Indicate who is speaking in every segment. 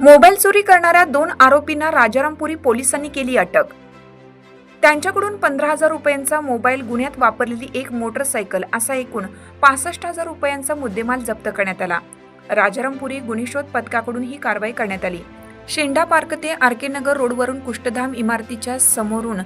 Speaker 1: Mobile चोरी करणाऱ्या दोन आरोपींना राजारामपुरी पोलिसांनी केली अटक. त्यांच्याकडून पंधरा हजार रुपयांचा मोबाईल गुन्ह्यात वापरलेली एक मोटरसायकल असा एकूण पासष्ट हजार रुपयांचा मुद्देमाल जप्त करण्यात आला. राजारामपुरी गुन्हे शोध पथकाकडून ही कारवाई करण्यात आली. शेंडा पार्क ते आर के नगर रोडवरून कुष्ठधाम इमारतीच्या समोरून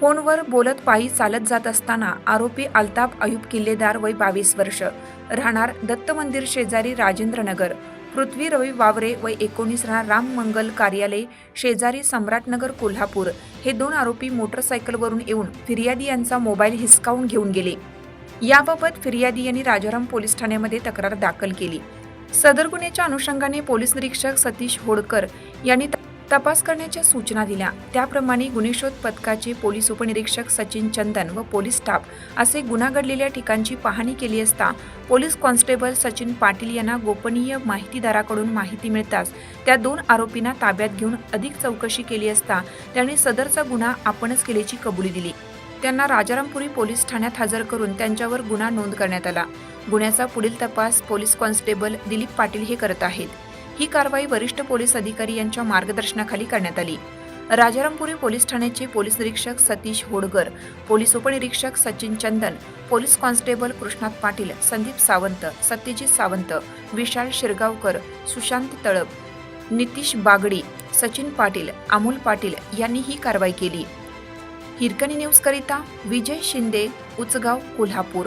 Speaker 1: फोनवर बोलत पायी चालत जात असताना आरोपी अल्ताफ अयुब किल्लेदार वय बावीस वर्ष. राहणार दत्त मंदिर शेजारी राजेंद्रनगर पृथ्वी रवी वावरे व एकोणीस राहणार राम मंगल कार्यालय शेजारी सम्राटनगर कोल्हापूर. हे दोन आरोपी मोटरसायकलवरून येऊन फिर्यादी यांचा मोबाईल हिसकावून घेऊन गेले. याबाबत फिर्यादी यांनी राजाराम पोलीस ठाण्यामध्ये तक्रार दाखल केली. सदर गुन्ह्याच्या अनुषंगाने पोलीस निरीक्षक सतीश होडकर यांनी त- तपास करण्याच्या सूचना दिल्या. त्याप्रमाणे गुन्हे शोध पथकाचे पोलीस उपनिरीक्षक सचिन चंदन व पोलीस स्टाफ असे गुन्हा घडलेल्या ठिकाणची पाहणी केली असता पोलीस कॉन्स्टेबल सचिन पाटील यांना गोपनीय माहितीदाराकडून माहिती मिळताच त्या दोन आरोपींना ताब्यात घेऊन अधिक चौकशी केली असता त्यांनी सदरचा गुन्हा आपणच केल्याची कबुली दिली. त्यांना राजारामपुरी पोलीस ठाण्यात हजर करून त्यांच्यावर गुन्हा नोंद करण्यात आला. गुन्ह्याचा पुढील तपास पोलीस कॉन्स्टेबल दिलीप पाटील हे करत आहेत. ही कारवाई वरिष्ठ पोलीस अधिकारी यांच्या मार्गदर्शनाखाली करण्यात आली. राजारामपुरी पोलीस ठाण्याचे पोलीस निरीक्षक सतीश होडगर पोलीस उपनिरीक्षक सचिन चंदन पोलीस कॉन्स्टेबल कृष्णात पाटील संदीप सावंत सत्यजित सावंत विशाल शिरगावकर सुशांत तळप नितीश बागडी सचिन पाटील अमोल पाटील यांनी ही कारवाई केली. हिरकणी न्यूजकरिता विजय शिंदे उचगाव कोल्हापूर.